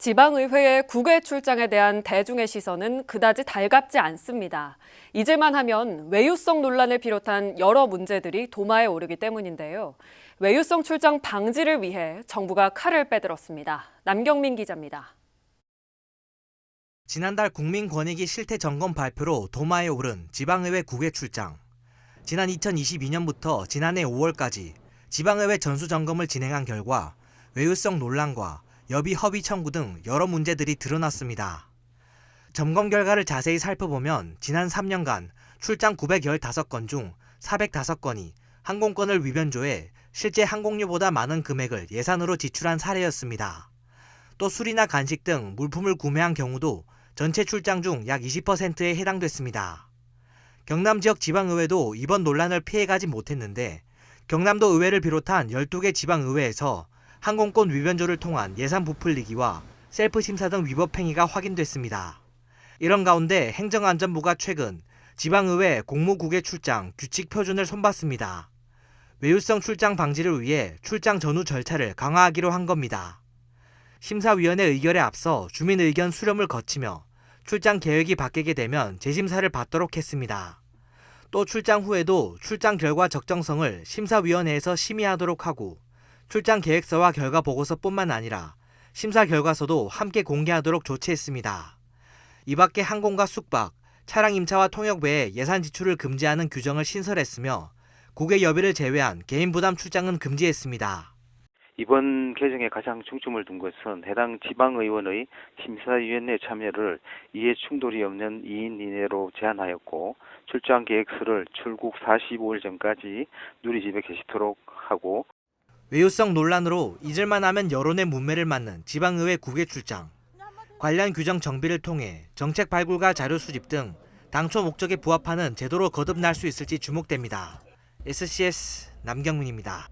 지방의회의 국외 출장에 대한 대중의 시선은 그다지 달갑지 않습니다. 잊을만 하면 외유성 논란을 비롯한 여러 문제들이 도마에 오르기 때문인데요. 외유성 출장 방지를 위해 정부가 칼을 빼들었습니다. 남경민 기자입니다. 지난달 국민권익위 실태 점검 발표로 도마에 오른 지방의회 국외 출장. 지난 2022년부터 지난해 5월까지 지방의회 전수 점검을 진행한 결과 외유성 논란과 여비 허위 청구 등 여러 문제들이 드러났습니다. 점검 결과를 자세히 살펴보면 지난 3년간 출장 915건 중 405건이 항공권을 위변조해 실제 항공료보다 많은 금액을 예산으로 지출한 사례였습니다. 또 술이나 간식 등 물품을 구매한 경우도 전체 출장 중 약 20%에 해당됐습니다. 경남 지역 지방의회도 이번 논란을 피해가지 못했는데 경남도 의회를 비롯한 12개 지방의회에서 항공권 위변조를 통한 예산 부풀리기와 셀프 심사 등 위법 행위가 확인됐습니다. 이런 가운데 행정안전부가 최근 지방의회 공무국외 출장 규칙 표준을 손봤습니다. 외유성 출장 방지를 위해 출장 전후 절차를 강화하기로 한 겁니다. 심사위원회 의결에 앞서 주민 의견 수렴을 거치며 출장 계획이 바뀌게 되면 재심사를 받도록 했습니다. 또 출장 후에도 출장 결과 적정성을 심사위원회에서 심의하도록 하고 출장 계획서와 결과 보고서뿐만 아니라 심사 결과서도 함께 공개하도록 조치했습니다. 이 밖에 항공과 숙박, 차량 임차와 통역 외에 예산 지출을 금지하는 규정을 신설했으며 국외 여비를 제외한 개인 부담 출장은 금지했습니다. 이번 개정에 가장 중점을 둔 것은 해당 지방의원의 심사위원회 참여를 이해 충돌이 없는 2인 이내로 제한하였고 출장 계획서를 출국 45일 전까지 누리집에 계시도록 외유성 논란으로 잊을만 하면 여론의 문매를 맞는 지방의회 국외 출장. 관련 규정 정비를 통해 정책 발굴과 자료 수집 등 당초 목적에 부합하는 제도로 거듭날 수 있을지 주목됩니다. SCS 남경민입니다.